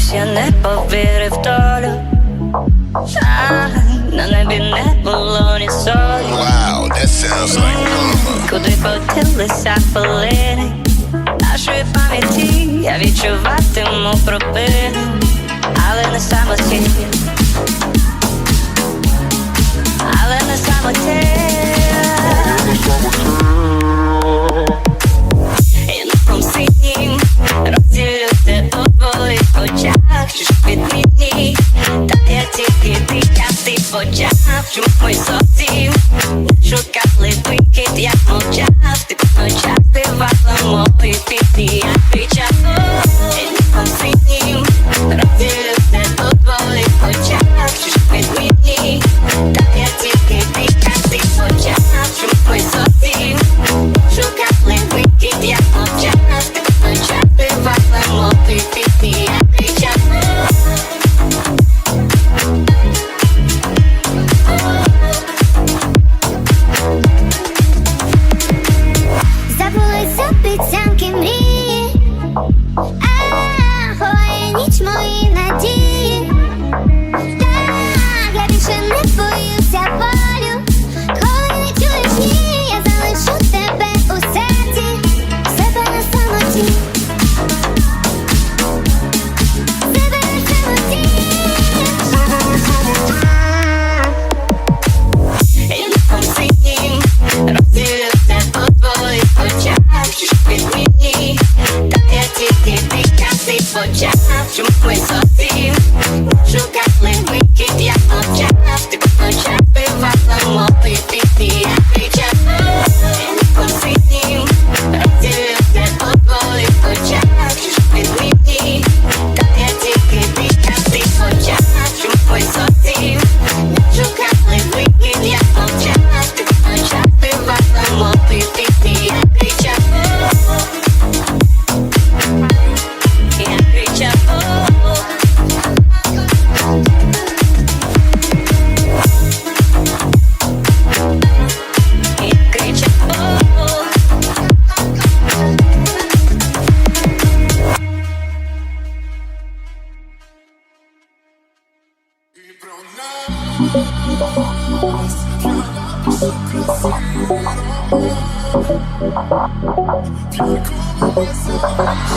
чомусь я не повірив долю. На небі не було ні солі. Wow, like Куди поділися хвилини? Нашої пам'яті я відчуватиму пропину. Але не самоті, але не самоті. очах, чуш від мені, та я тільки біля ти в очах, чому зовсім шукали викид, я мовчав, ти в очах співала мої пісні.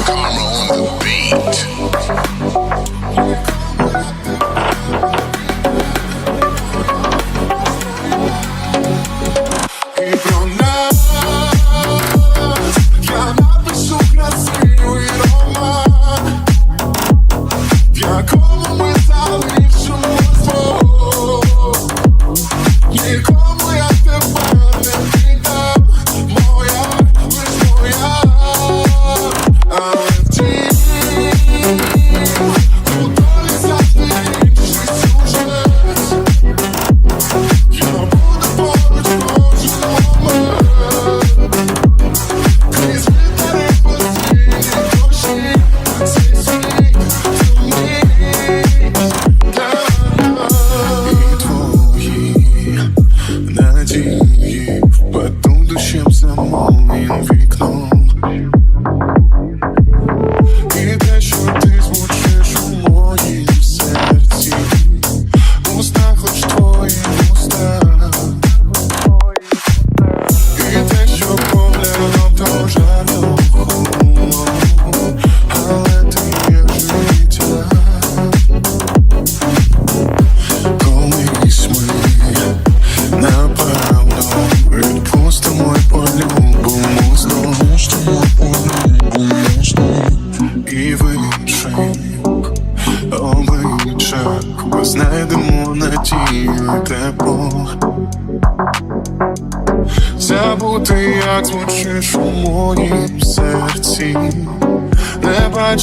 I'm on the beat. Sim.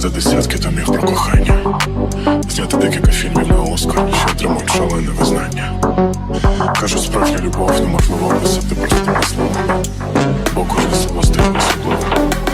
за десятки домів про кохання, зняти декілька фільмів на Оскар, що отримують шалене визнання. Кажуть, справжня любов ну, неможливо описати простими словами, бо кожне слово стає особливим.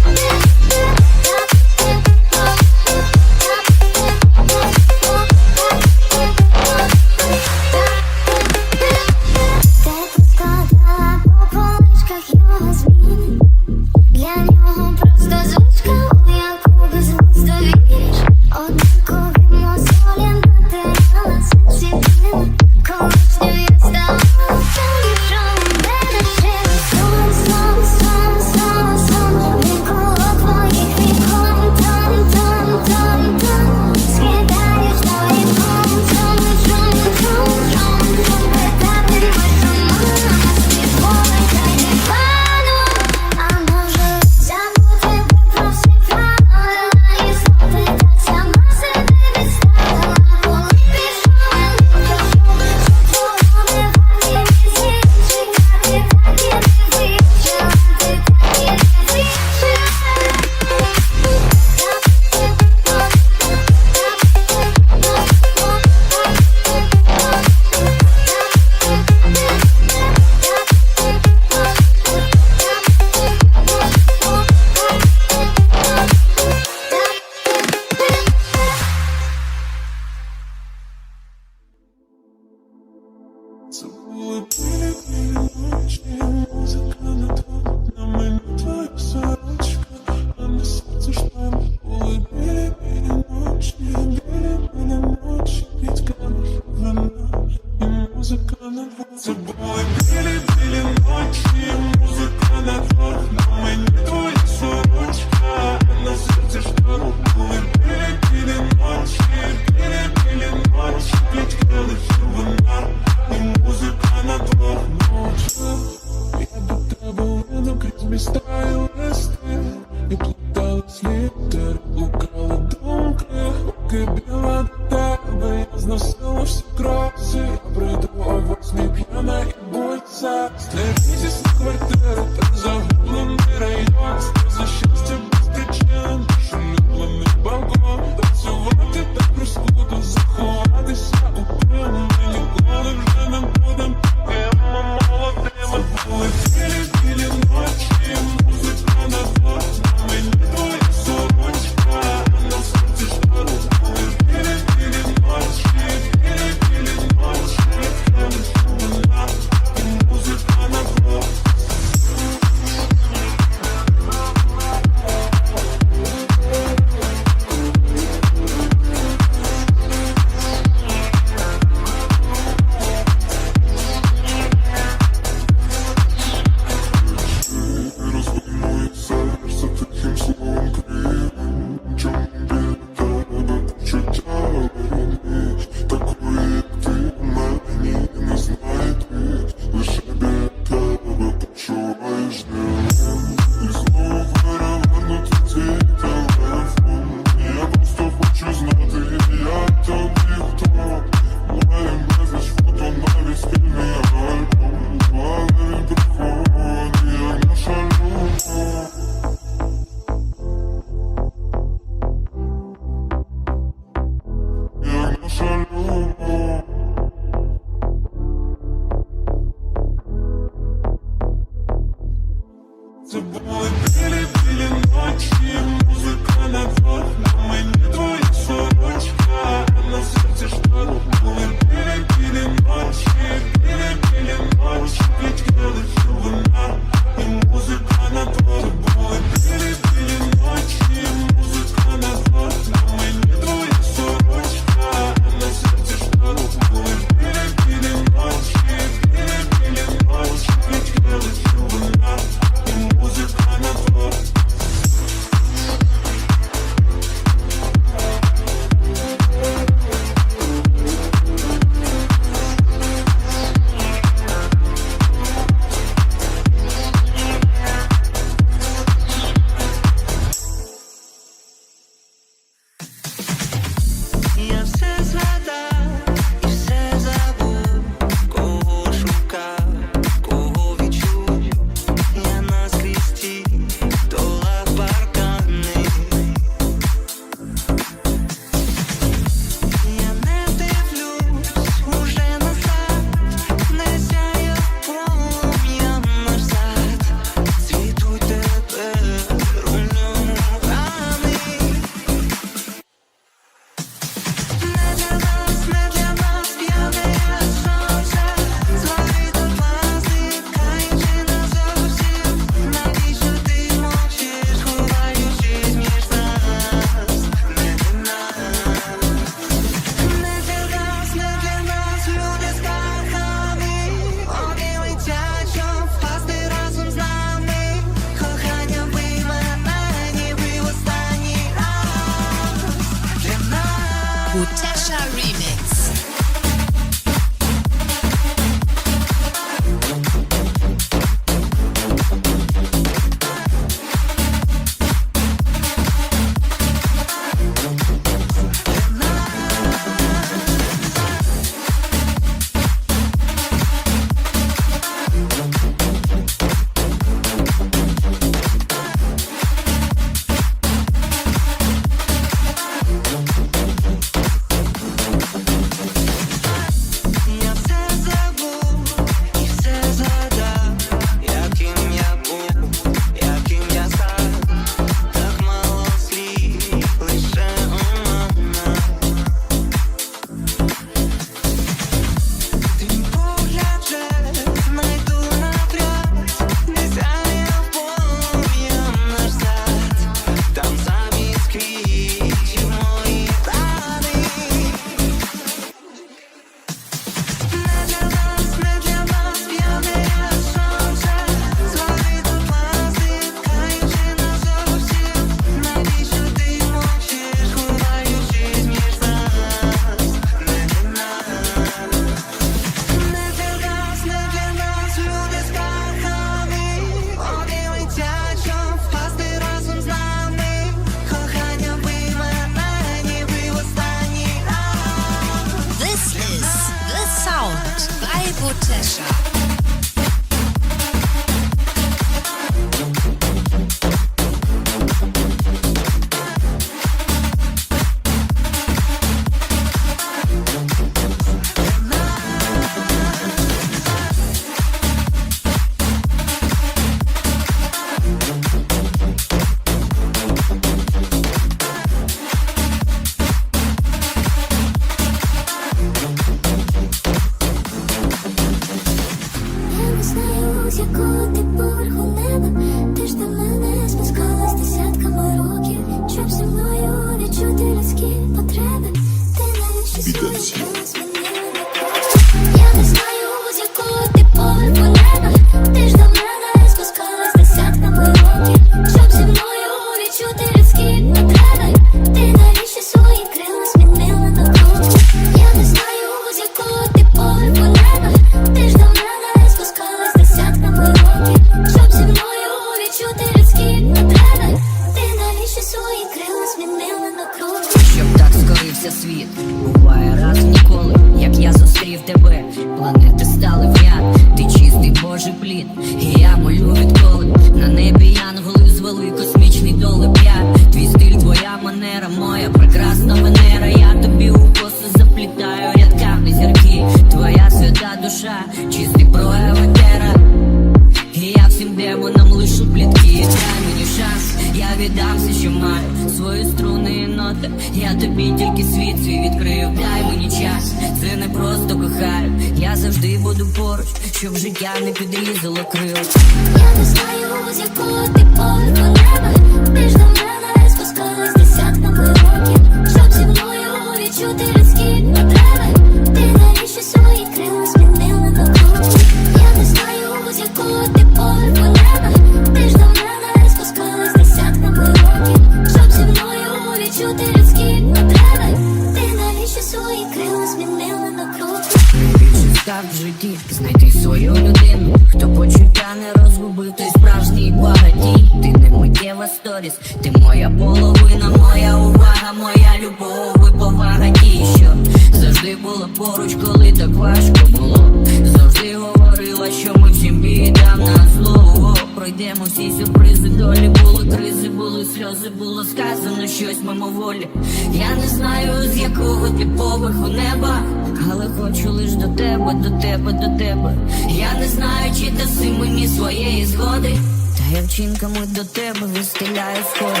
Житті знайти свою людину, хто почуття не розгубив, той справжній багатій. Ти не миттєва сторіс, ти моя половина, моя увага, моя любов і повага ті, що завжди була поруч, коли так важко було. Завжди говорила, що ми всім бідам на зло. Пройдемо всі сюрпризи, долі були кризи, були сльози, було сказано щось мимоволі. Я не знаю, з якого ти поверху неба, але хочу лиш до тебе, до тебе, до тебе. Я не знаю, чи даси мені своєї згоди. Та я вчинками до тебе вистеляю сходи.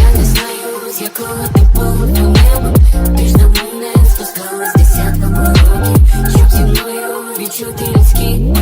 Я не знаю, з якого ти поводу неба. Ти ж на мене спускалась десятками років, щоб зі мною відчути людські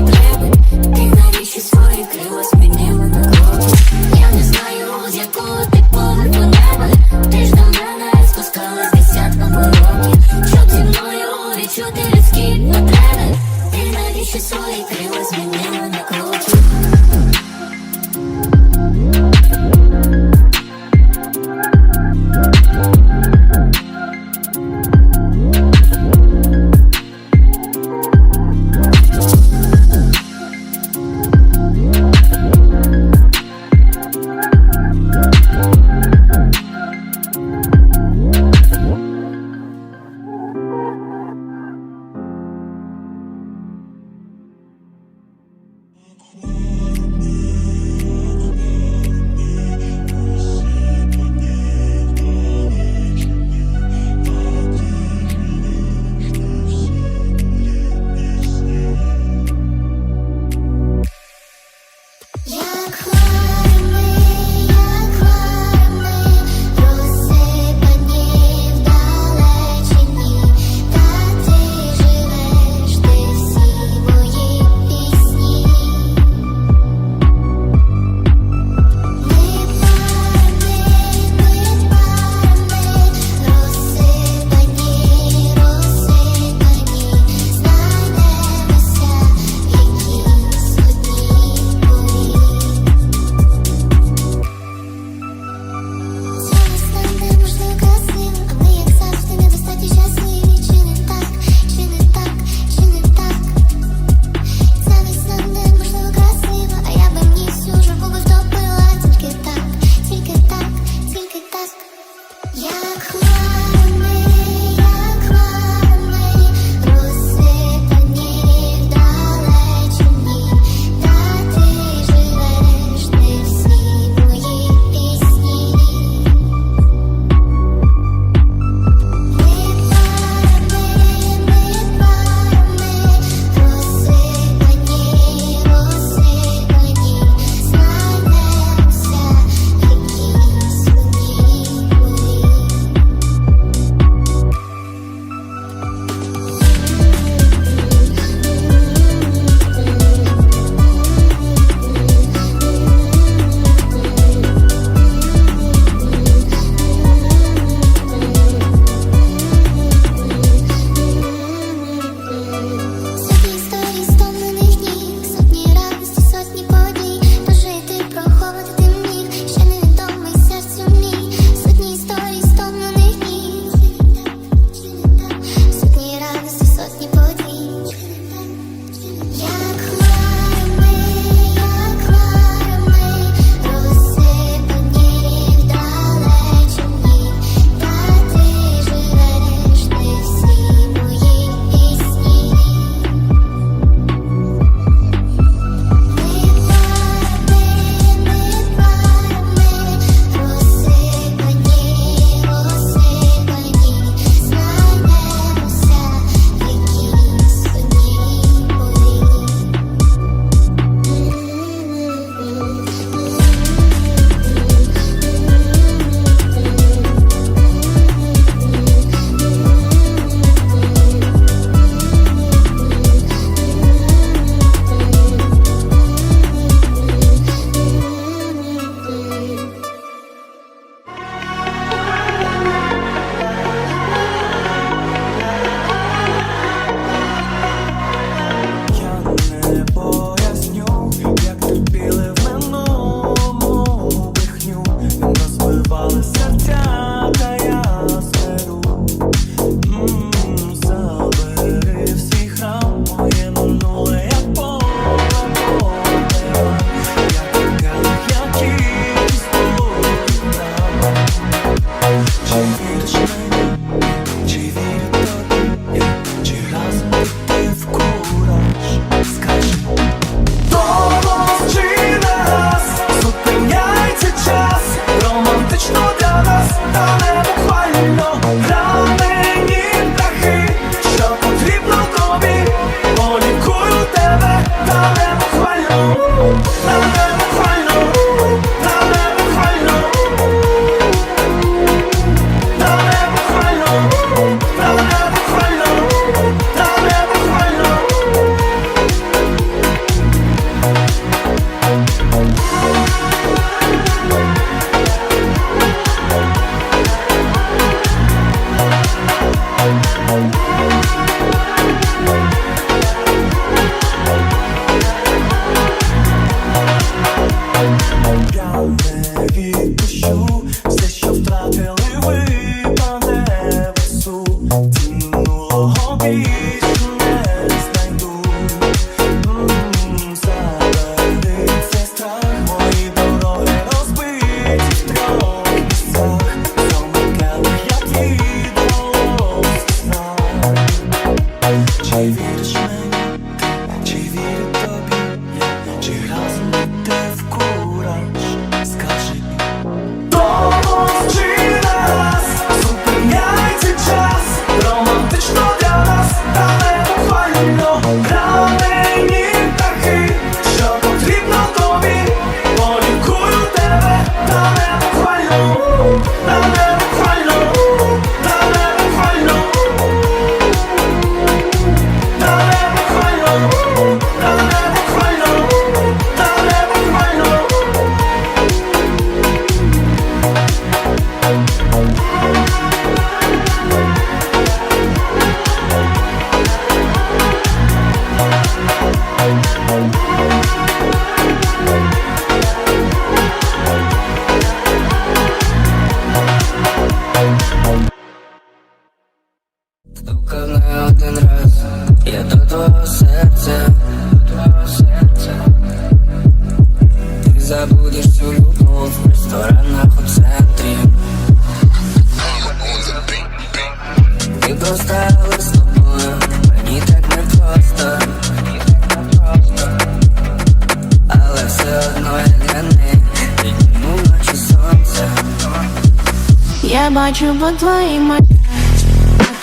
що втратили ви,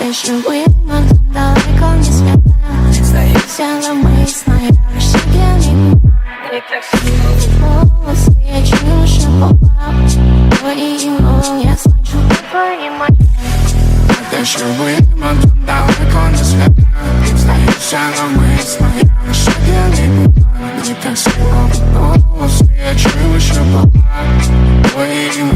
Те, що видно тут далеко не свята Здається, Вся намисна, я лише п'яний мені так сумно. Голос я чую, що попав Твої мови, я слышу по твоїм очах Те, що видимо, тут далеко не свята Здаюся намисно, я лише п'яний буваю Мені так сильно голос, я чую, що попав Твоїм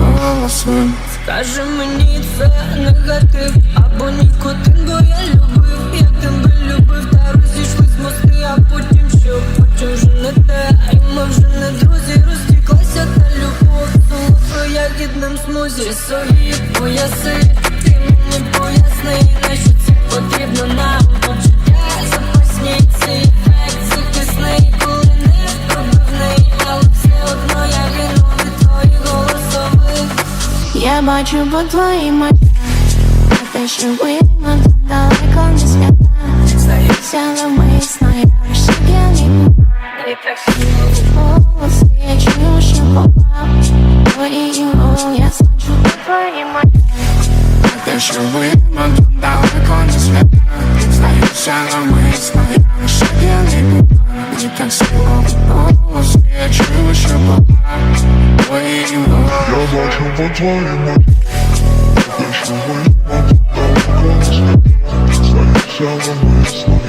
Скажи мені це негатив або нікотин, бо я любив, я тебе любив, та розійшлись мости, а потім що, потім вже не те, і ми вже не друзі, розтіклася та любов, солодко ягідним смузі, собі пояси, ти мені поясни, на що це потрібно нам Я бачу по твоїм очах Те, що видно тут далеко не свята. Здається, Вся намисна, я лише п'яний мені так сумно. Голос я чую, що попав Твої мови, я слышу по твоїм очах Те, що видимо, тут далеко не свята. Здаюся намисно, я лише п'яний буваю Мені так сильно голос, я чую, що попав Я бачу по твоїм очам Те, що видно, тут далеко не свята Здаюся намисно,